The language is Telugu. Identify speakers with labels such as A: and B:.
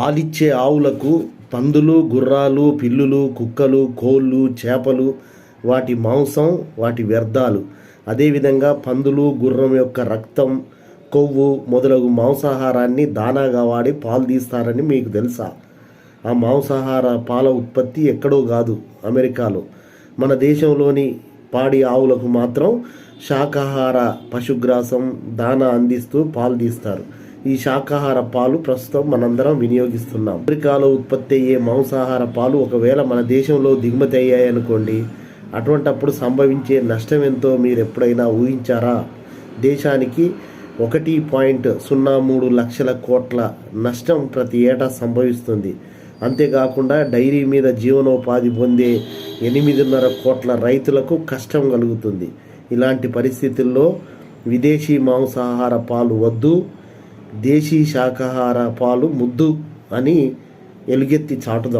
A: పాలిచ్చే ఆవులకు పందులు గుర్రాలు పిల్లులు కుక్కలు కోళ్ళు చేపలు వాటి మాంసం వాటి వ్యర్థాలు. అదేవిధంగా పందులు గుర్రం యొక్క రక్తం కొవ్వు మొదలగు మాంసాహారాన్ని దానాగా వాడి పాలు తీస్తారని మీకు తెలుసా? ఆ మాంసాహార పాల ఉత్పత్తి ఎక్కడో కాదు అమెరికాలో. మన దేశంలోని పాడి ఆవులకు మాత్రం శాకాహార పశుగ్రాసం దానా అందిస్తూ పాలు తీస్తారు. ఈ శాకాహార పాలు ప్రస్తుతం మనందరం వినియోగిస్తున్నాం. అమెరికాలో ఉత్పత్తి అయ్యే మాంసాహార పాలు ఒకవేళ మన దేశంలో దిగుమతి అయ్యాయనుకోండి అటువంటప్పుడు సంభవించే నష్టం ఎంతో మీరు ఎప్పుడైనా ఊహించారా? దేశానికి ఒకటి పాయింట్ సున్నా మూడు లక్షల కోట్ల నష్టం ప్రతి ఏటా సంభవిస్తుంది. అంతేకాకుండా డైరీ మీద జీవనోపాధి పొందే ఎనిమిదిన్నర కోట్ల రైతులకు కష్టం కలుగుతుంది. ఇలాంటి పరిస్థితుల్లో విదేశీ మాంసాహార పాలు వద్దు. దేశీ శాకాహార పాలు ముద్దు అని ఎలుగెత్తి చాటుదాం.